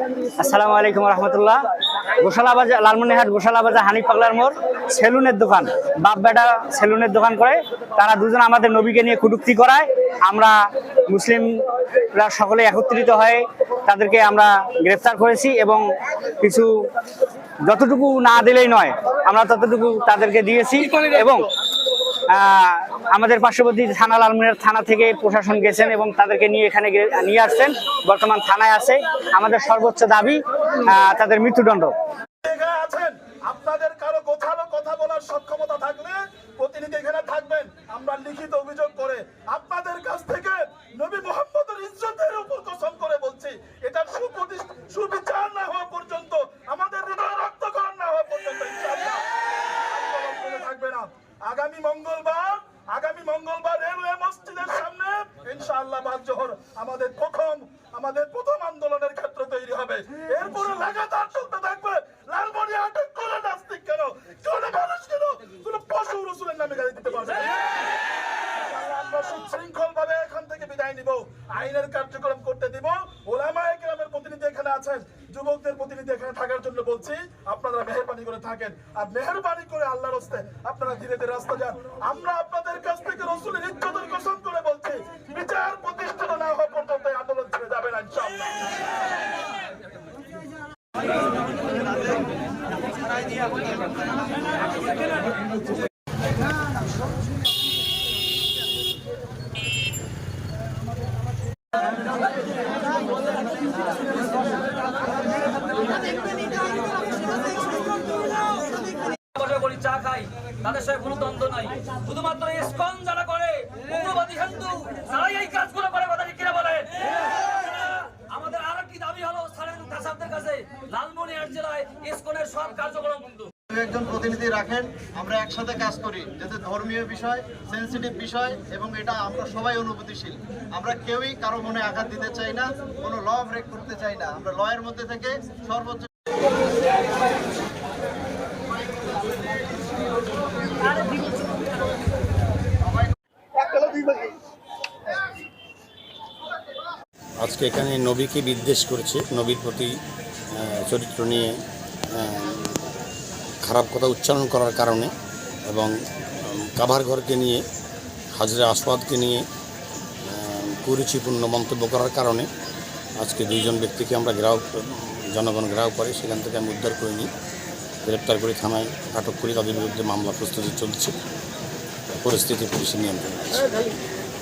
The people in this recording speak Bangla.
আসসালামু আলাইকুম রহমতুল্লাহ। গোশালা বাজার লালমনিহাট গোশালা বাজার হানিফ পাগলার মোড়, সেলুনের দোকান। বাপ বেটা সেলুনের দোকান করে, তারা দুজন আমাদের নবীকে নিয়ে কুটুক্তি করায়। আমরা মুসলিমরা সকলে একত্রিত হয়ে তাদেরকে আমরা গ্রেফতার করেছি এবং কিছু যতটুকু না দিলেই নয়, আমরা ততটুকু তাদেরকে দিয়েছি। এবং আমাদের পার্শ্ববর্তী থানা লালমিনার থানা থেকে প্রশাসন গেছেন এবং তাদেরকে নিয়ে এখানে নিয়ে আসছেন। বর্তমান থানায় আছে। আমাদের সর্বোচ্চ দাবি তাদের মৃত্যুদণ্ড। আপনাদের কারও গোছালো কথা বলার সক্ষমতা থাকলে প্রতিনিধি এখানে থাকবেন আমরা লিখিত অভিযোগ করে আপনাদের কাছ থেকে নবী মোহাম্মদের ইজ্জতের উপর কসম করে বলছি এটার সুপ্রতিষ্ঠ সুবিচার না হওয়া পর্যন্ত আমাদের হৃদয় রক্তকরণ না হওয়া পর্যন্ত ইনশাআল্লাহ আন্দোলন করে থাকবে না আগামী মঙ্গলবার আগামী মঙ্গলবার রেলওয়ে মসজিদের সামনে ইনশাআল্লাহ বাদ জোহর আমাদের প্রথম আমাদের প্রথম আন্দোলনের ক্ষেত্র তৈরি হবে। এরপরে লাগাতার চলতে থাকবে। লালমনি আটক করে নাস্তিক কেন? কেন মানুষ কেন? কোন পশু রসুলের নামে গাড়ি দিতে পারবে সুশৃঙ্খল ভাবে এখান থেকে বিদায় নিব। আইনের কার্যক্রম করতে দিব। ওলামায়ে কেরামের প্রতিনিধি এখানে আছেন। যুবকদের প্রতিনিধি এখানে থাকার জন্য বলছি, আপনারা মেহরবানি করে থাকেন। আর মেহরবানি করে আল্লাহর হস্তে আপনারা ধীরে ধীরে রাস্তা যান। আমরা আপনাদের কাছ থেকে রসুলের ইজ্জতের কসম করে বলছি, বিচার প্রতিষ্ঠিত না হওয়া পর্যন্ত আন্দোলন ছেড়ে যাবে না, ইনশাআল্লাহ। বলি চা খাই, তাদের সাথে কোনো দ্বন্দ্ব নাই। শুধুমাত্র ইসকন যারা করে, উগ্রবাদী হিন্দু, তারাই এই কাজগুলো করে কথা কিনা আমাদের আর একটি দাবি হলো সালেন কাসাবদের কাছে, লালমনিরহাট জেলায় ইসকনের সব কার্যক্রম বন্ধ। একজন প্রতিনিধি রাখেন, আমরা একসাথে কাজ করি, যাতে ধর্মীয় বিষয় সেন্সিটিভ বিষয়, এবং এটা আমরা সবাই অনুভূতিশীল। আমরা কেউই কারও মনে আঘাত দিতে চাই না, কোনো ল ব্রেক করতে চাই না। আমরা লয়ের মধ্যে থেকে সর্বোচ্চ আজকে এখানে নবীকে বিদ্বেষ করেছে। নবীর প্রতি চরিত্র নিয়ে খারাপ কথা উচ্চারণ করার কারণে এবং কাভার ঘরকে নিয়ে, হাজরা আসওয়াদকে নিয়ে কুরুচিপূর্ণ মন্তব্য করার কারণে আজকে দুইজন ব্যক্তিকে আমরা গ্রাহক জনগণ গ্রাহক করে সেখান থেকে আমি উদ্ধার করে নিই। গ্রেপ্তার করে থানায় আটক করি। তাদের বিরুদ্ধে মামলা প্রস্তুতি চলছে। পরিস্থিতি পুলিশের নিয়ন্ত্রণে